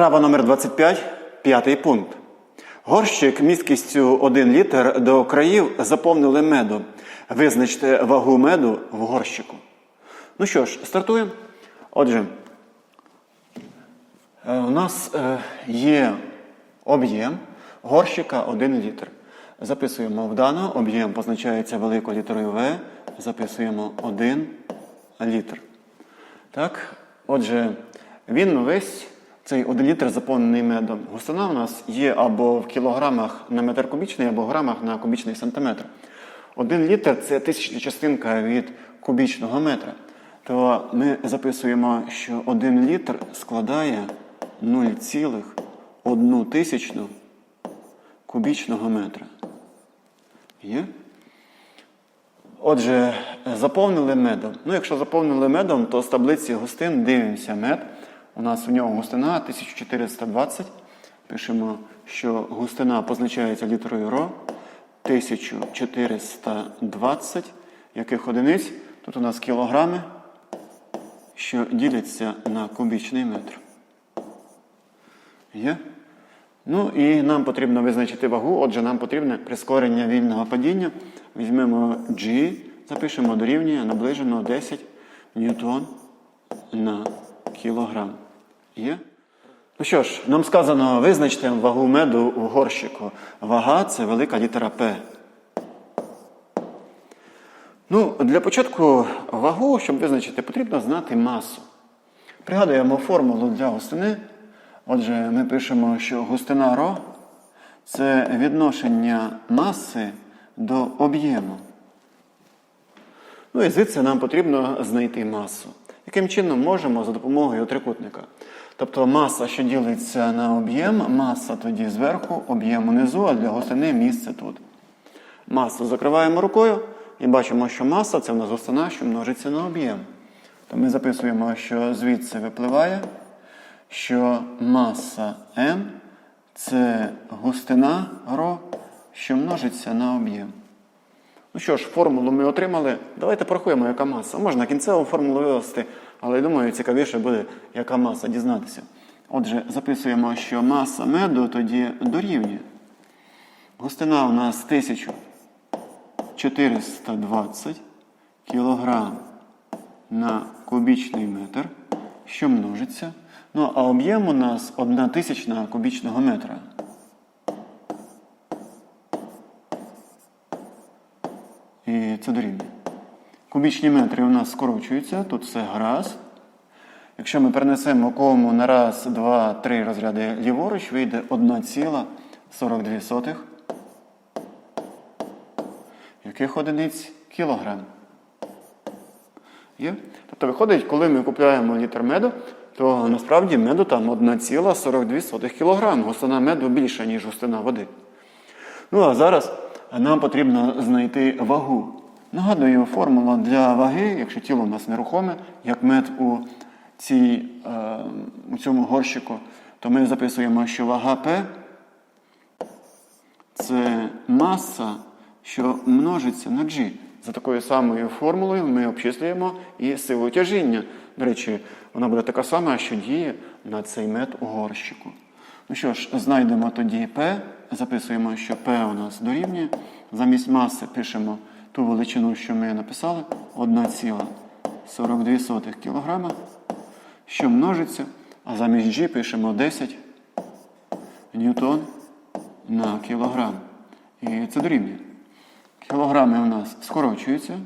Вправа номер 25, п'ятий пункт. Горщик місткістю 1 літр до країв заповнили медом. Визначте вагу меду в горщику. Ну що ж, стартуємо. Отже, е, у нас е, є об'єм горщика 1 літр. Записуємо в дано, об'єм позначається великою літерою В, записуємо 1 літр. Так, отже, він весь цей 1 літр заповнений медом. Густина у нас є або в кілограмах на метр кубічний, або в грамах на кубічний сантиметр. 1 літр це тисячна частинка від кубічного метра. То ми записуємо, що 1 літр складає 0,1 тисячну кубічного метра. Є? Отже, заповнили медом. Ну, якщо заповнили медом, то з таблиці густин дивимося мед. У нас у нього густина 1420. Пишемо, що густина позначається літерою ро. 1420. Яких одиниць? Тут у нас кілограми, що діляться на кубічний метр. Є? Ну і нам потрібно визначити вагу, отже, нам потрібне прискорення вільного падіння. Візьмемо G, запишемо дорівнює наближено 10 ньютон на кілограм. Є? Ну що ж, нам сказано, визначте вагу меду в горщику. Вага це велика літера П. Ну, для початку вагу, щоб визначити, потрібно знати масу. Пригадуємо формулу для густини. Отже, ми пишемо, що густина ро це відношення маси до об'єму. Ну і звідси нам потрібно знайти масу. Яким чином можемо за допомогою трикутника? Тобто маса, що ділиться на об'єм, маса тоді зверху, об'єм унизу, а для густини місце тут. Масу закриваємо рукою і бачимо, що маса це в нас густина, що множиться на об'єм. То ми записуємо, що звідси випливає, що маса М це густина ро, що множиться на об'єм. Ну що ж, формулу ми отримали. Давайте порахуємо, яка маса. Можна кінцеву формулу вивести, але я думаю, цікавіше буде, яка маса дізнатися. Отже, записуємо, що маса меду тоді дорівнює. Густина у нас 1420 кг на кубічний метр, що множиться. Ну, а об'єм у нас 1 тисячна кубічного метра. І це дорівнює. Кубічні метри у нас скорочуються, тут все гаразд. Якщо ми перенесемо кому на раз, два, три розряди ліворуч, вийде 1,42. Яких одиниць кілограм. Є? Тобто виходить, коли ми купуємо літр меду, то насправді меду там 1,42 кг. Густина меду більша, ніж густина води. Ну а зараз нам потрібно знайти вагу. Нагадую, формула для ваги, якщо тіло у нас нерухоме, як мед у, цій, е, у цьому горщику, то ми записуємо, що вага П це маса, що множиться на G. За такою самою формулою ми обчислюємо і силу тяжіння. До речі, вона буде така сама, що діє на цей мед у горщику. Ну що ж, знайдемо тоді P, записуємо, що P у нас дорівнює. Замість маси пишемо ту величину, що ми написали, 1,42 кг, що множиться, а замість G пишемо 10 ньютон на кілограм. І це дорівнює. Кілограми у нас скорочуються.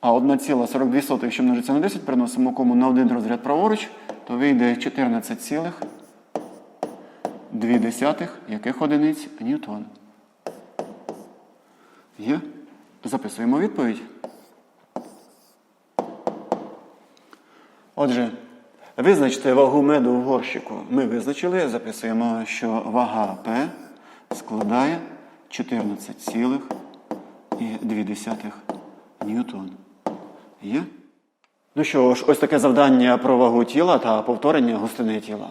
А 1,42, якщо множиться на 10, переносимо кому на один розряд праворуч, то вийде 14,2 яких одиниць ньютон. Є? Записуємо відповідь. Отже, визначте вагу меду в горщику. Ми визначили, записуємо, що вага П складає 14,2 ньютон. Є? Ну що ж, ось таке завдання про вагу тіла та повторення густини тіла.